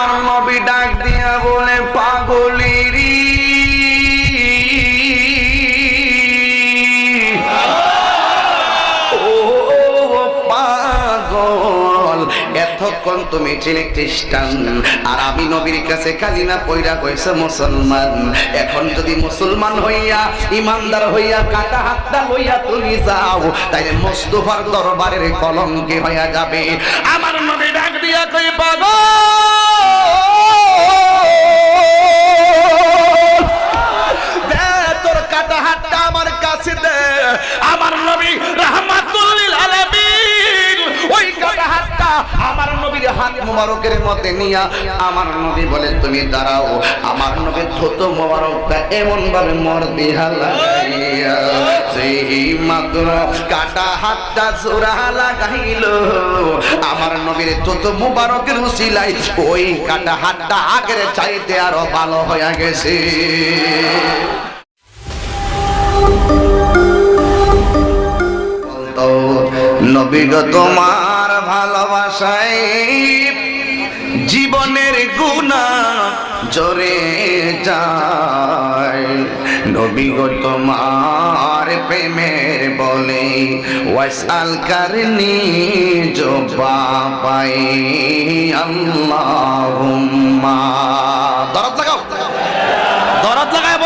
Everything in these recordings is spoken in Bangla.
আমার নবী ডাক দিয়া বলে পাগলিরি এতক্ষণ তুমি ছিলে খ্রিস্টান, আর আমি নবীর কাছে কালিমা পয়রা কইছে মুসলমান, এখন যদি মুসলমান হইয়া, ইমানদার হইয়া, কাটা হাতটা লইয়া তুমি যাও, তাইলে মুস্তফার দরবারের কলঙ্কে হইয়া যাবে। আমার নবী ডাক দিয়া কই পাগল আমার কাছে দে, আমার আমার নবীর হাত মোবারকের মধ্যে নিয়া আমার নবী বলে তুমি দাঁড়াও আমার নবীর থুতু মোবারকটা এমন ভাবে মর দিহা লাগাইয়া সেই মাত্র কাটা হাতটা জোড়া লাগাইল। আমার নবীর থুতু মোবারকের উসিলাই ওই কাটা হাতটা আগের চাইতে আরও ভালো হয়ে গেছে। বলতো, নবী গো তোমার জীবনের গুণা জরে যায়। নবী গো, তোমার প্রেমের বলে ওয়াসাল করনি জবাবাই আল্লাহুম্মা। দরদ লাগাও। দরদ লাগায়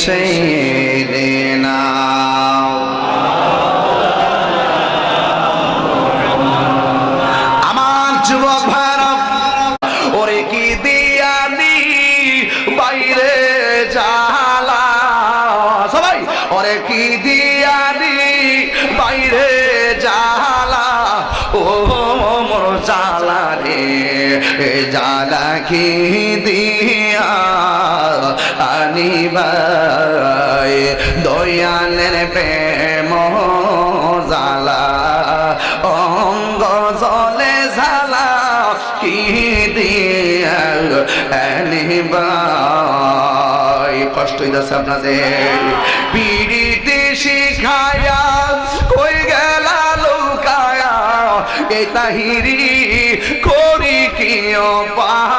سيدنا আমার যুবক ভারত ওরে কি দিয়ানি বাইরে জালা সবাই ওরে কি দিয়ানি বাইরে জালা ও মোর জালা রে এ জালা কি দিয়া আনিবাই দয়ালের প্রেম জালা অঙ্গ জলে ঝালা কি দিয়া আনিবাই? কষ্ট হইতেছে আপনাদের। পিড়িতে শিখায়া কই গেলা লুকায়া এই তাহিরি করি কি পাই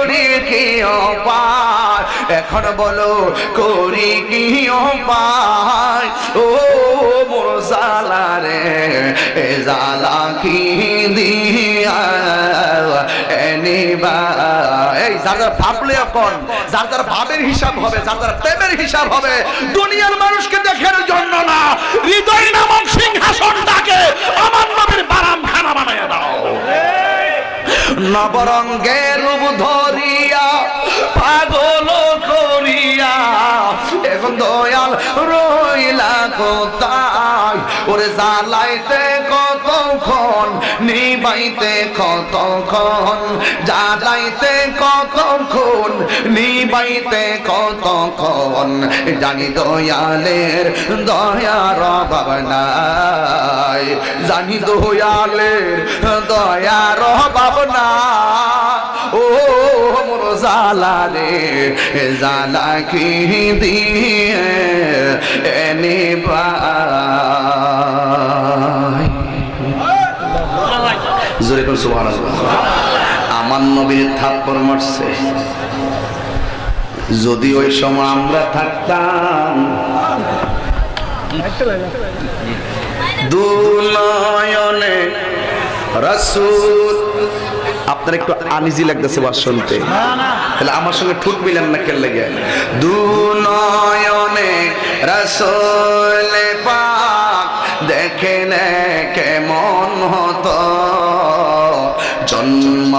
করি কি এখন বলো, করি কি ও জালা রে এ জালা কি দিয়া? এই যার যার ভাবলে এখন যার যার ভাবের হিসাব হবে, যার যার প্রেমের হিসাব হবে, দুনিয়ার মানুষকে দেখার জন্য না। নবরঙ্গের রূপ ধরিয়া পাগল করিয়া এখন দয়াল রইলা কোথায়? ওরে কতক্ষণ নিবাইতে কতক্ষণ? জ্বালাইতে কতক্ষণ? নিবাইতে কতক্ষণ? জানি দয়ালের দয়ার অভাব নাই। জানি দয়ালের দয়ার অভাব না ও মোর জালা রে জালা কি দিয়ে এনে পাই জোরে কোন সুবহানাল্লাহ। আমার নবীর থাপ্পড় মারছে। যদি ওই সময় আমরা থাকতাম, দুনয়নে রাসূল, আপনার একটু আনিজি লাগতেছে বাস শুনতে। তাহলে আমার সঙ্গে ঠুট মিলেন না কেন লেগে? দুনয়নে রাসূল পাক দেখেন কেমন হতো?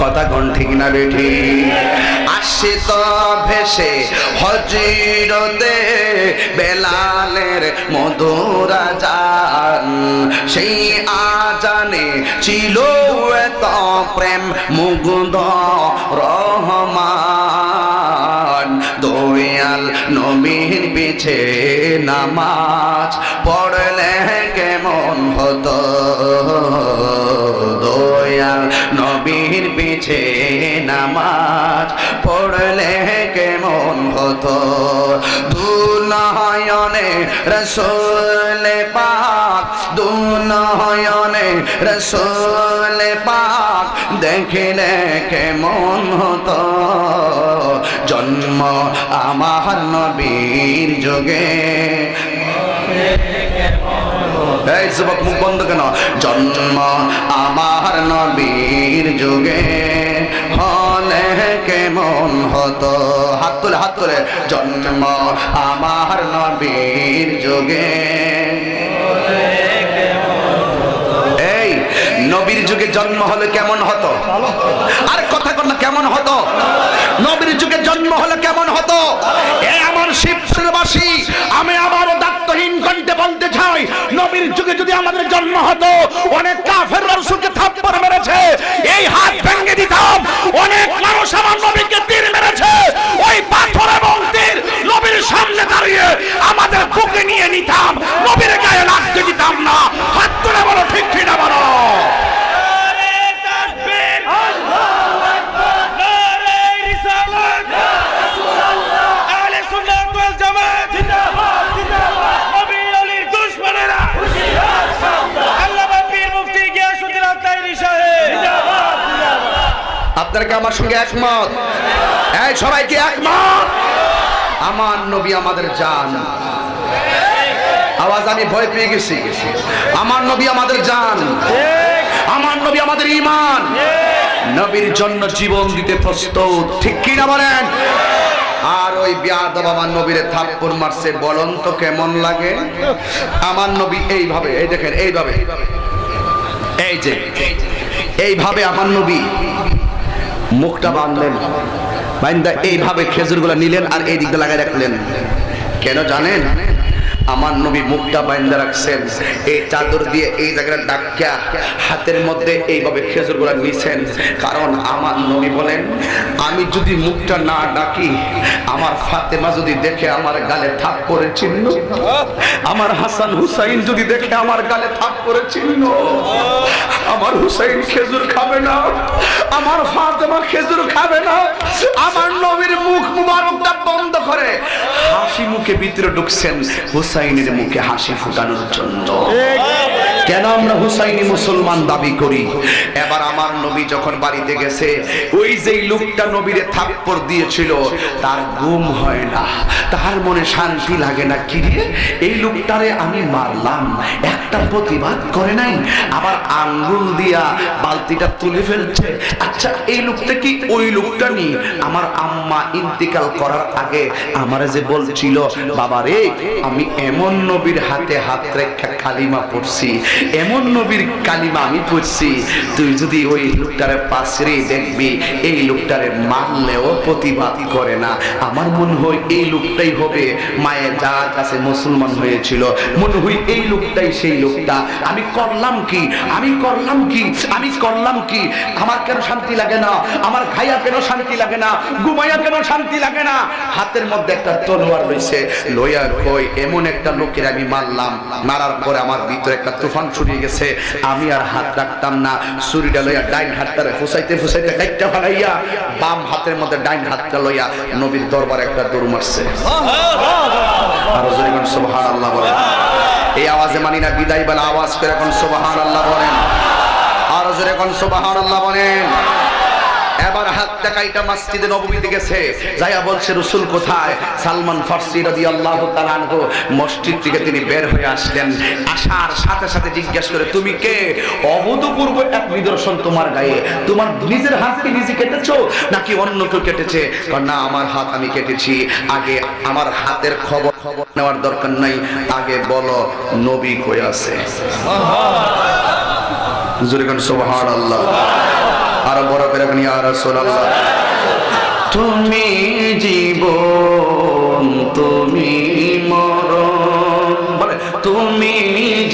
কথা কোন ঠিক না বেঠি আসে তো ভেসে হজিরতে বেলালের মধুরা যান সেই আজানে ছিল এত প্রেম মুগ্ধ রহমান। দয়াল নবীর পিছে নামাজ পিছে নামাজ। পড়লে কেমন হতো? দুনয়নে রসুল পাক, দুনয়নে রসুল পাক দেখিলে কেমন হতো? জন্ম আমার নবীর যোগে। এই যুবক, মুখ বন্ধ কেন? জন্ম আমার নবীর যুগে হলে কেমন হতো? হাত তুলে হাত তুলে। জন্ম আমার নবীর যুগে নবীর যুগে জন্ম হলে কেমন হতো? আর কথা না, কেমন হতো? নবীর যুগে জন্ম হলে কেমন হতো? এ আমার শিববাসী আমি আমার দায়িত্বহীন কণ্ঠে বলতে চাই, নবীর যুগে যদি আমাদের জন্ম হতো, অনেক কাফের রসুলকে থাপ্পড় মেরেছে, এই হাত ভেঙে দিতাম, অনেক মানুষ আমার নবীকে তীর মেরেছে ওই পাথর এবং তীর নবীর সামনে দাঁড়িয়ে আমাদের বুকে নিয়ে নিতাম নবীর গায়ে লাগতে দিতাম না হাত তুলে বলো ঠিক কিনা বলো নারে তাকবীর নারে রিসালাত আহলে সুন্নাত ওয়াল জামাত জিন্দাবাদ জিন্দাবাদ নবী আলীর দুশমনেরা আল্লামা পীর মুফতি গিয়াসউদ্দিন আত্মাইরি সাহেব জিন্দাবাদ আপনারা কি আমার সঙ্গে একমত? এই সবাই কি একমত? আমার নবী আমাদের জান। আওয়াজ আমি ভয় পেয়ে গেছি। আমার নবী আমাদের জান। আমার নবী আমাদের ইমান নবীর জন্য জীবন দিতে প্রস্তুত। ঠিক কি না বলেন? আর ওই বিয়াদব আমার নবীরে থাপ্পড় মারছে, বলন তো কেমন লাগে? আমার নবী এইভাবে, এই দেখেন, এইভাবে। এই যে, এইভাবে আমার নবী মুখটা বাঁধলেন। বাইন্দা এইভাবে খেজুরগুলো নিলেন আর এই দিকটা লাগাই রাখলেন। কেন জানেন? আমার নবী মুখটা বাইন্দা রাখছেন। এই চাদর দিয়ে এই জায়গাটা ডাক্কা হাতের মধ্যে এইভাবে খেজুরগুলো নিছেন। কারণ আমার নবী বলেন, আমি যদি মুখটা না ডাকি, আমার ফাতেমা যদি দেখে আমার গালে থাপ করে চিহ্ন, আমার হাসান হুসাইন যদি দেখে আমার গালে থাপ করে চিহ্ন আমার হুসাইন খেজুর খাবে না, আমার ফাতেমা খেজুর খাবে না, আমার নবীর মুখ মুবারকটা বন্ধ করে হাসি মুখে ভিতরে ঢুকছেন হুসাইনের মুখে হাসি ফুটানোর জন্য। কেন আমরা হুসাইনি মুসলমান দাবি করি? এবার আমার নবী যখন বাড়িতে গেছে, ওই যে লোকটা নবীরে থাপ্পড় দিয়েছিল, তার ঘুম হয় না। তার মনে শান্তি লাগে না। কি রে? এই লোকটারে আমি মারলাম। একটা প্রতিবাদ করে নাই? আবার আঙ্গুল দিয়া বালতিটা তুলে ফেলছে। আচ্ছা এই লোকটা কি ওই লোকটা নি? আমার আম্মা ইন্তিকাল করার আগে আমারে যে বলছিল বাবা রে আমি এমন নবীর হাতে হাত রেখা কালিমা পড়ছি। এমন নবীর কালিমা আমি পড়ছি, তুই যদি ওই লোকটারে পাশে দেখবি, এই লোকটারে মারলেও প্রতিবাদ করে না। আমার মনে হয় এই লোকটাই হবে মায়ের যার কাছে মুসলমান হয়েছিল। মনে হয় এই লোকটাই সেই লোকটা। আমি করলাম কি? আমি করলাম কি? আমি করলাম কি? আমার কেন শান্তি লাগে না? আমার খাইয়া কেন শান্তি লাগে না? ঘুমাইয়া কেন শান্তি লাগে না? হাতের মধ্যে একটা তলোয়ার রয়েছে। লইয়া কই, এমন একটা লোকের আমি মারলাম। মারার পরে আমার ভিতরে একটা তুফান ছড়িয়ে গেছে। আমি আর হাত রাখতাম না। ছুরিটা লইয়া ডাইন হাতটারে ফুসাইতে ফুসাইতে কাইটটা ফালাইয়া বাম হাতের মধ্যে ডাইন হাতটা লইয়া নবীর দরবারে একটা দৌড় মারছে। আর জরিমান, সুবহানাল্লাহ বলেন। এই আওয়াজে মানি না বিদায় বেলা আওয়াজ করে এখন সুবহানাল্লাহ বলেন। আর জোরে এখন সুবহানাল্লাহ বলেন। এবার হাত টাকাইটা মসজিদে নববীতে গেছে। যাইয়া বলছে রসুল কোথায়? সালমান ফার্সি রাদিয়াল্লাহু তাআলা আনহু মসজিদ থেকে তিনি বের হয়ে আসলেন। আসার সাথে সাথে জিজ্ঞেস করে তুমি কে? অভূতপূর্ব এক নিদর্শন তোমার গায়ে। তোমার নিজের হাত কি নিজে কেটেছো নাকি অন্য কেউ কেটেছে? না আমার হাত আমি কেটেছি। আগে আমার হাতের খবর খবর নেওয়ার দরকার নাই। আগে বলো নবী কই আছে? জোরে কোন সুবহানাল্লাহ। আরও বড় করে বলি আর রাসূলুল্লাহ, তুমি জীবন, তুমি মরণ, বলে, তুমি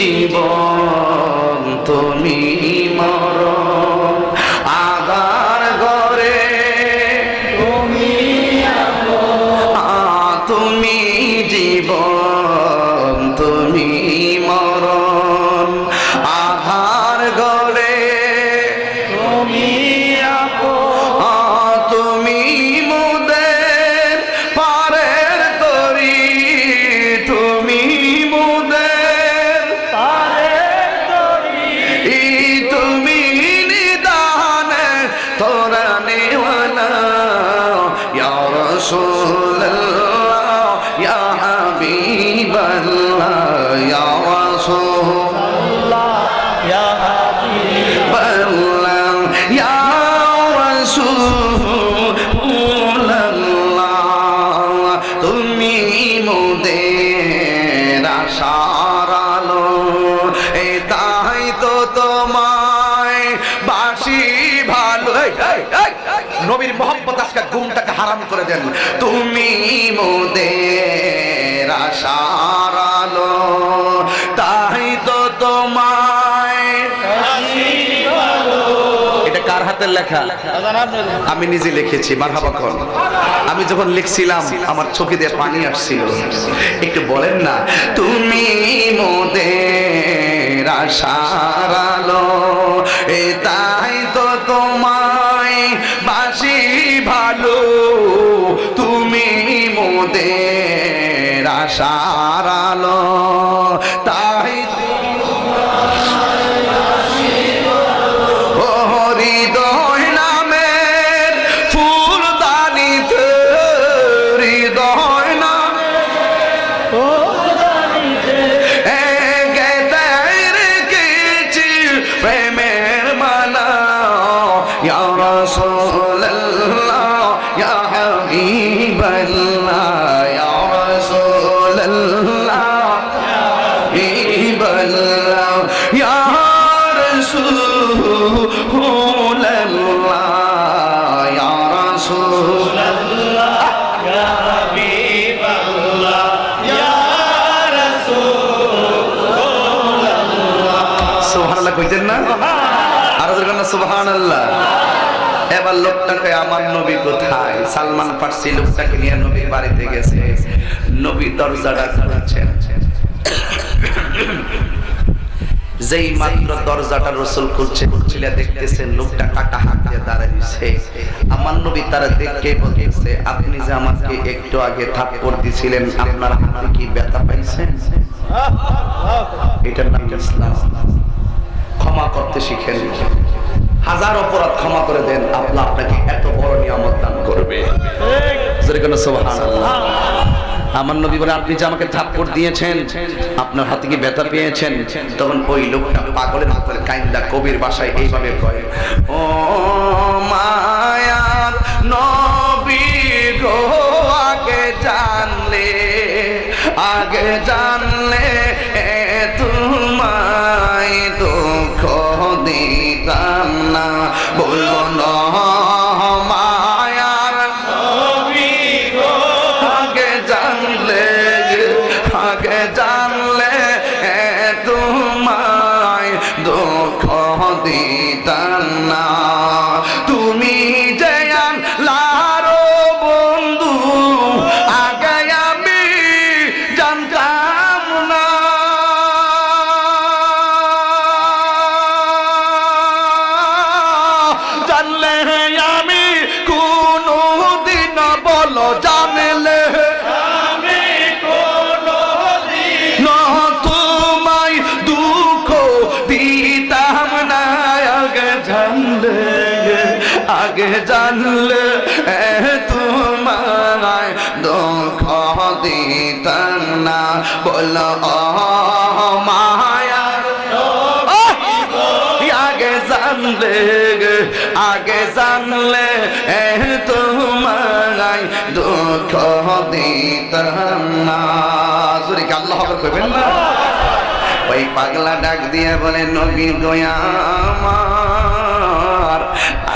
জীবন, তুমি মরণ, আগার ঘরে তুমি তুমি জীবন তুমি মোদের এ তাই তো তোমায় বাসি নবীর মোহাম্মদ আজকে ঘুমটাকে হারাম করে দেন। তুমি মোদের আশার হাতের লেখা? আমি নিজে লিখেছি, মারহাবা কর আমি যখন লিখছিলাম, আমার চোখে দিয়ে পানি আসছিল। একটু বলেন না, তুমি মোদের আশার এ তাই তো তোমায় বাসি ভালো। তুমি মোদের আশার লোকটাকে আমার নবী কোথায়? সালমান ফার্সি লোকটাকে নিয়ে নবী বাড়িতে গেছে। নবী দরজাটা খুলছেন। যেই মাত্র দরজাটা রসুল খুলছে, খুলছিলে দেখতেছেন লোকটা কাটা হাত দিয়ে দাঁড়াইছে আমার নবী তারা দেখে বলতেছে, আপনি যে আমাকে একটু আগে থাপ্পড় দিছিলেন, আপনার হাতে কি ব্যথা পাইছেন? এটার নাম ইসলাম। ক্ষমা করতে শিখেন। হাজার অপরাধ ক্ষমা করে দেন, আল্লাহ আপনাকে এত বড় নিয়ামত দান করবে। আমার নবী বলে, আপনি যে আমাকে থাপ্পড় দিয়েছেন, আপনার হাতে কি ব্যথা পেয়েছেন? তখন ওই লোকটা পাগলের মতো কাইন্দা কবির বাসায় এইভাবে কয়, ও মায়ার আগে জানলে, আগে তোমায় দুঃখ দিতাম না। না ওই পাগলা ডাক দিয়ে বলে, নবী আমার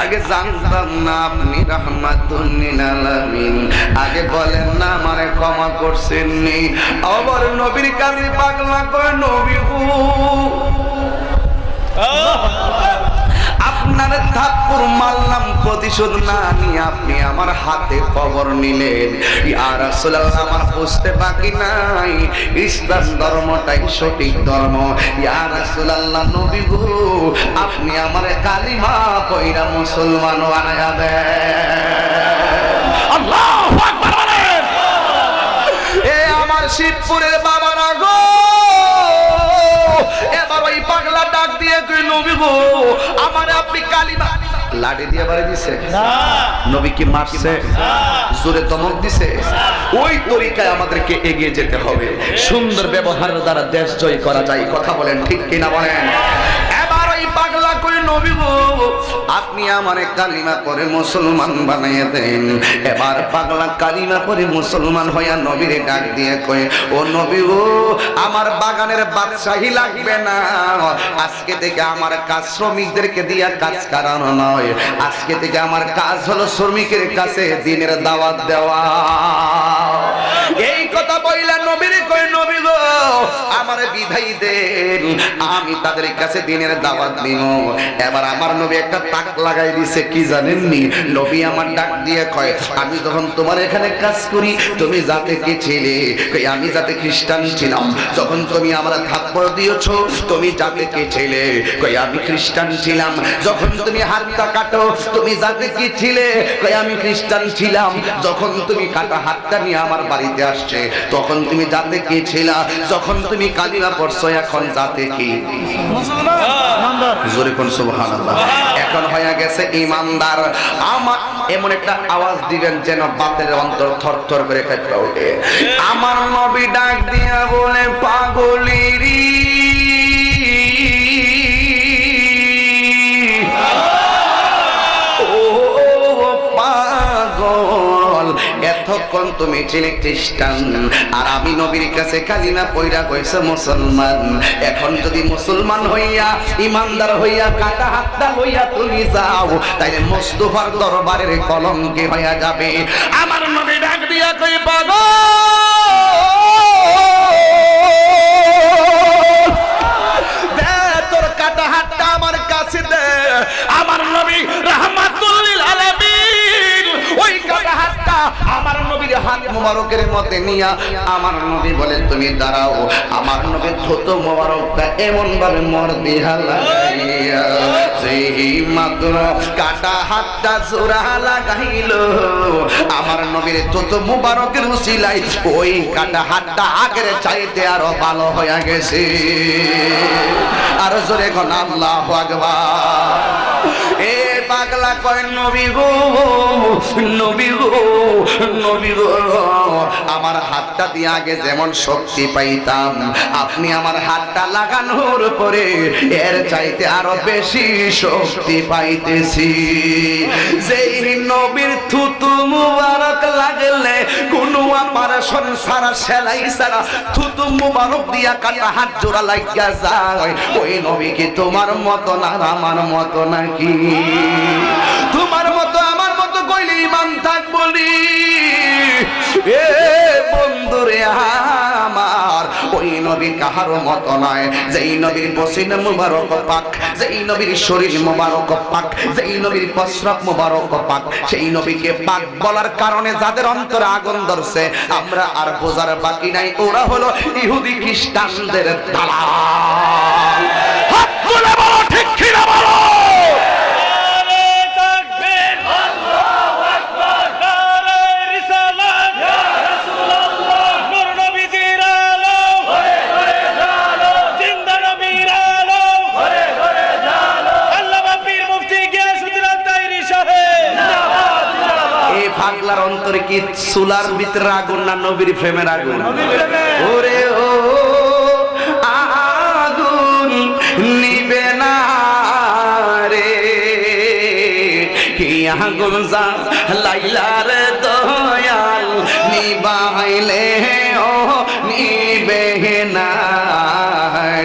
আগে জানতাম না আপনি রহমাতুল্লিল আলামিন। আগে বলেন না আমারে ক্ষমা করছেননি। আবার নবীর কাছে পাগলা করে নবী আপনার থাপ্পর মারলাম, প্রতিশোধ না নিয়ে আপনি আমার হাতে কবর নিলেন। ইয়া রাসূলুল্লাহ, আমার বুঝতে বাকি নাই। ইসলাম ধর্মটাই সঠিক ধর্ম। ইয়া রাসূলুল্লাহ, নবী গো, আপনি আমার কালিমা কইরা মুসলমান বানায়া দেন। আমার শিবপুরের বাবারা ডাক দিয়ে কই নবী গো আমার আপনি কালিমা লাঠি দিয়ে বাড়ি দিছে। নবী কি মারছে? জোরে দমক দিছে? ওই তরিকায় আমাদেরকে এগিয়ে যেতে হবে। সুন্দর ব্যবহার দ্বারা দেশ জয় করা যায় কথা বলেন ঠিক কিনা বলেন? আপনি আমারে কালিমা করে মুসলমান বানাইয়া দেন। এবার পাগলা কালিমা করে মুসলমান হইয়া নবীরে ডাক দিয়ে কয়, ও নবী গো, আমার বাগানের বাদশাহী লাগবে না। আজকে থেকে আমার কাজ শ্রমিকদেরকে দিয়া কাজ করানো নয়। আজকে থেকে আমার কাজ হলো শ্রমিকের কাছে দিনের দাওয়াত দেওয়া। কথা বইলা নবীর কই, নবী গো, আমার বিধাই দেন। আমি তাদের কাছে দিনের দাওয়াত দিব এবার আমার নবী একটা তাক লাগাই দিছে, কি জানেননি? নবী আমার ডাক দিয়ে কয়, আমি যখন তোমার এখানে কাজ করি, তুমি যাতে কি ছিলে? কই, আমি যাতে খ্রিস্টান ছিলাম। যখন তুমি আমার থাপ্পড় দিয়েছ, তুমি যাতে কি ছিলে? কই, আমি খ্রিস্টান ছিলাম। যখন তুমি হাতটা কাটো, তুমি যাতে কি ছিলে? কই, আমি খ্রিস্টান ছিলাম। যখন তুমি কাটা, হাতটা নিয়ে আমার বাড়িতে আসছে। তখন তুমি যাতে কি ছিলা যখন তুমি কালিমা পড়ছো এখন যাতে কি? জোরে কোন সুবহানাল্লাহ। এখন হয়ে গেছে ইমানদার। আমার এমন একটা আওয়াজ দিবেন যেন বাতের অন্তর থর থর করে কাঁপতে ওঠে। আমার নবী ডাক দিয়া বলে পাগলিরি। ও এতক্ষণ তুমি ছিলে খ্রিস্টান, আর আমি নবীর কাছে কালিমা পয়রা কইছে মুসলমান। এখন যদি মুসলমান হইয়া, ইমানদার হইয়া, কাটা হাতটা হইয়া তুমি যাও, তাইলে মুস্তফার দরবারের কলঙ্কে হইয়া যাবে। আমার নবী ডাক দিয়া কই পাগল! দে, তোর কাটা হাতটা আমার কাছে দে। আমার নবী আলামিন ওই কাটা হাতটা আমার নবীর হাত মোবারকের মধ্যে নিয়া আমার নবী বলে, তুমি দাঁড়াও, আমার নবী থুত মোবারকটা এমন ভাবে মর দিহা সেই মাত্র কাটা হাতটা জোড়া লাগাইল। আমার নবীর থুত মোবারকের উসিলাই ওই কাটা হাতটা আগের চাইতে আরও ভালো হয়ে গেছে। আর জোরে কোন আল্লাহ আকবার। পাগলা কয়, নবী গো নবী গো নবী গো, আমার হাতটা দিয়ে আগে যেমন শক্তি পাইতাম, আপনি আমার হাতটা লাগানোর পরে এর চাইতে আরও বেশি শক্তি পাইতেছি। যেই নবীর থুতু মুবারক লাগলে, কোন অপারেশন সারা সেলাই সারা থুতু মুবারক দিয়া কাটা হাত জোড়া লাগিয়া যায়। ওই নবী কি তোমার মতো না, আমার মতো নাকি? তোমার মতো, আমার মতো কইলে ইমান থাকব নি। এ বন্ধুরে, আমার, ওই নবী কাহারও মতো নয়। যেই নবীর পসিনা মুবারক পাক, যেই নবীর শরীর মুবারক পাক, যেই নবীর প্রস্রাব মুবারক পাক, সেই নবীকে পাক বলার কারণে যাদের অন্তরে আগুন ধরছে, আমরা আর বোঝার বাকি নাই। ওরা হলো ইহুদি খ্রিস্টানদের দালাল। হাত তুলে বলো, ঠিক কিনা বলো নারে তাকবীর আল্লাহু আকবার নারে রিসালাত ইয়া রাসূলুল্লাহ নূর নবীজির আলো ঘরে ঘরে জালো জিন্দা নবীর আলো ঘরে ঘরে জালো আল্লামা পীর মুফতি গিয়াসউদ্দিন আত্তাইরি সাহেব জিন্দাবাদ জিন্দাবাদ এই পাগলার সুলার ভিতরে আগুন না, নবীর প্রেমের আগুন? ওরে ও, আগুন নিবে না রে। কি আগুন যা লাইলার দয়াল নিবাইলে, ও নিবে না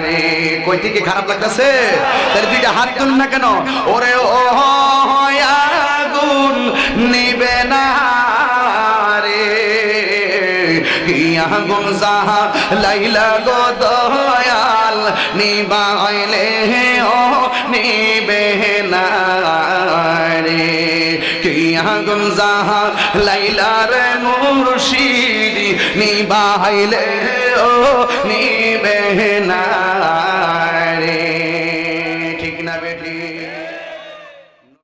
রে। কই থেকে খারাপ লাগতেছে? তাহলে দুইটা হাত তুল না কেন? ওরে ও গুমজাহা লাইলা গো দয়াল, নিবাইলে ও নিবে না রে। কিয়া লাইলা রে মুর্শিদি, নিবাইলে ও নিবে